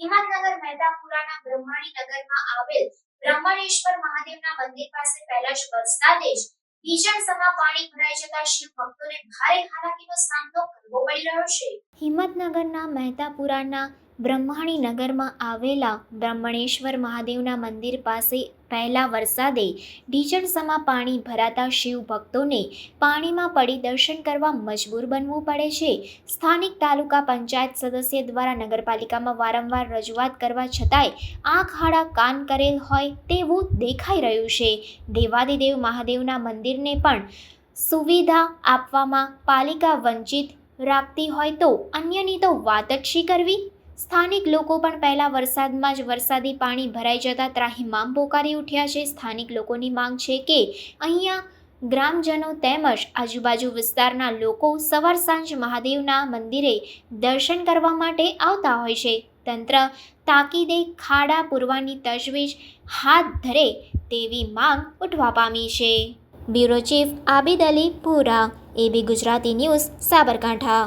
હિંમતનગર, મહેતાપુરાના બ્રહ્માણી નગરમાં મહાદેવના મંદિર પાસે પહેલા જ વરસાદે જ પાણી ભરાઈ જતા શિવ ભક્તોને ભારે હાલાકીનો સામનો કરવો પડી રહ્યો હિંમતનગરના, મહેતાપુરાના બ્રહ્માણી નગરમાં આવેલા બ્રહ્મણેશ્વર મહાદેવના મંદિર પાસે પહેલા વરસાદે ઢીચણસમાં પાણી ભરાતા શિવ ભક્તોને પાણીમાં પડી દર્શન કરવા મજબૂર બનવું પડે છે. સ્થાનિક તાલુકા પંચાયત સદસ્ય દ્વારા નગરપાલિકામાં વારંવાર રજૂઆત કરવા છતાંય આંખ હાડા કાન કરેલ હોય તેવું દેખાઈ રહ્યું છે. દેવાદિદેવ મહાદેવના મંદિરને પણ સુવિધા આપવામાં પાલિકા વંચિત રાખતી હોય તો અન્યની તો વાત જ શી કરવી? સ્થાનિક લોકો પણ પહેલા વરસાદમાં જ વરસાદી પાણી ભરાઈ જતા ત્રાહિમામ પોકારી ઉઠ્યા છે. સ્થાનિક લોકોની માંગ છે કે અહીંયા ગ્રામજનો તેમજ આજુબાજુ વિસ્તારના લોકો સવાર સાંજ મહાદેવના મંદિરે દર્શન કરવા માટે આવતા હોય છે. તંત્ર તાકીદે ખાડા પૂરવાની તજવીજ હાથ ધરે તેવી માંગ ઉઠવા પામી છે. બ્યુરો ચીફ આબિદ અલી પુરા, એબી ગુજરાતી ન્યૂઝ, સાબરકાંઠા.